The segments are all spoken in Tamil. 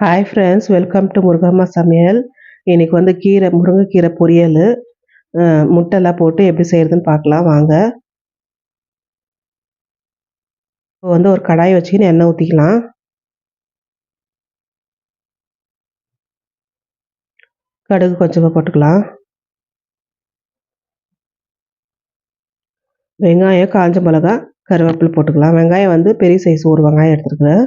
Hi friends welcome to Murugamma சமையல் இன்றைக்கி வந்து கீரை முருங்கைக்கீரை பொரியல். முட்டைலாம் போட்டு எப்படி செய்கிறதுன்னு பார்க்கலாம் வாங்க. இப்போ வந்து ஒரு கடாய் வச்சுக்கின்னு எண்ணெய் ஊற்றிக்கலாம் கடுகு கொஞ்சமாக போட்டுக்கலாம். வெங்காயம் காஞ்ச மிளகா கருவேப்பிலை போட்டுக்கலாம். வெங்காயம் வந்து பெரிய சைஸ் ஒரு வெங்காயம் எடுத்துருக்குறேன்.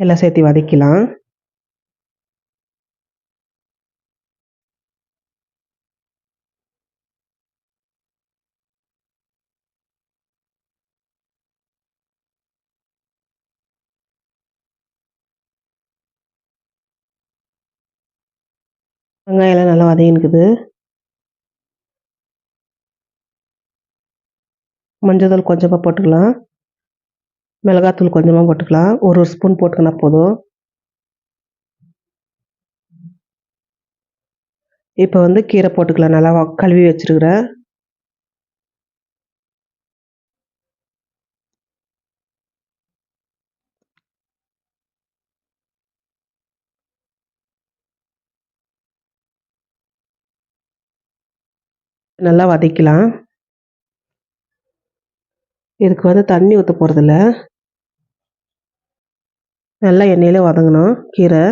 எல்லாம் சேர்த்து வதக்கலாம். வெங்காயம் எல்லாம் நல்லா வதங்கினுக்குது மஞ்சள் தூள் கொஞ்சமாக போட்டுக்கலாம். மிளகாத்தூள் கொஞ்சமாக போட்டுக்கலாம். ஒரு ஒரு ஸ்பூன் போட்டுக்கினா போதும். இப்போ வந்து கீரை போட்டுக்கலாம். நல்லா வ- கழுவி வச்சுருக்கிறேன் நல்லா வதக்கலாம். இதுக்கு வந்து தண்ணி ஊற்ற போகிறதில்ல நல்லா எண்ணெயில் வதங்கணும் கீரை.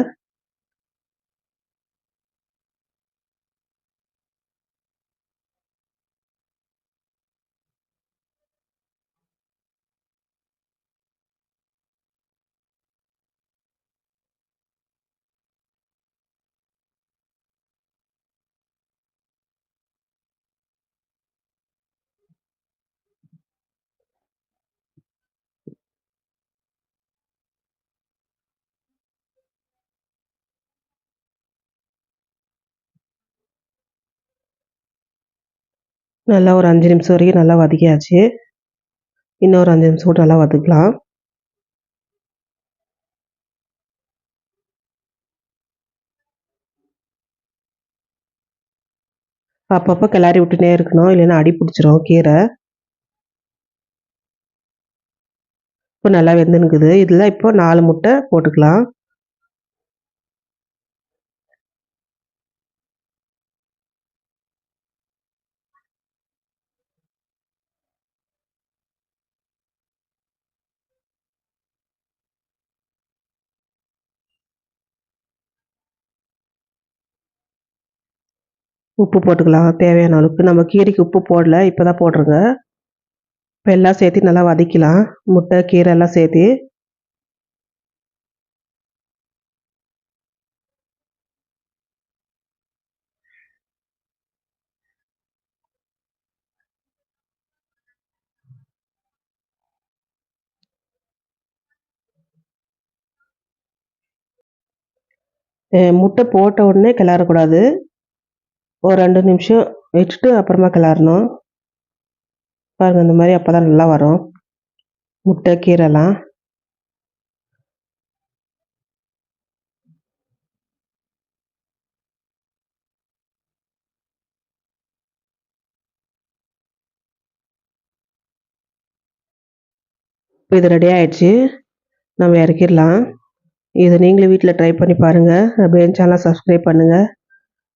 நல்லா ஒரு அஞ்சு நிமிஷம் வரைக்கும் நல்லா வதக்கியாச்சு. இன்னொரு அஞ்சு நிமிஷம் கூட நல்லா வதக்கலாம். அப்பப்போ கிளறி விட்டுனே இருக்கணும். இல்லைன்னா அடி பிடிச்சிரும் கீரை. இப்போ நல்லா வெந்துனுக்குது. இதில் இப்போ நாலு முட்டை போட்டுக்கலாம். உப்பு போட்டுக்கலாம். தேவையான அளவுக்கு. நம்ம கீரைக்கு உப்பு போடல இப்போ தான் போடுறோங்க இப்போ எல்லாம் சேர்த்து நல்லா வதக்கலாம். முட்டை கீரை எல்லாம் சேர்த்து. முட்டை போட்ட உடனே கிளறக்கூடாது. ஒரு ரெண்டு நிமிஷம் வச்சுட்டு அப்புறமா கிளறணும். பாருங்கள் இந்த மாதிரி அப்போ தான் நல்லா வரும். முட்டை கீரைலாம். இப்போ இது ரெடி ஆயிடுச்சு. நம்ம இறக்கிடலாம். இது நீங்களும் வீட்டில் ட்ரை பண்ணி பாருங்கள் அப்படியே சேனலை சப்ஸ்கிரைப் பண்ணுங்கள்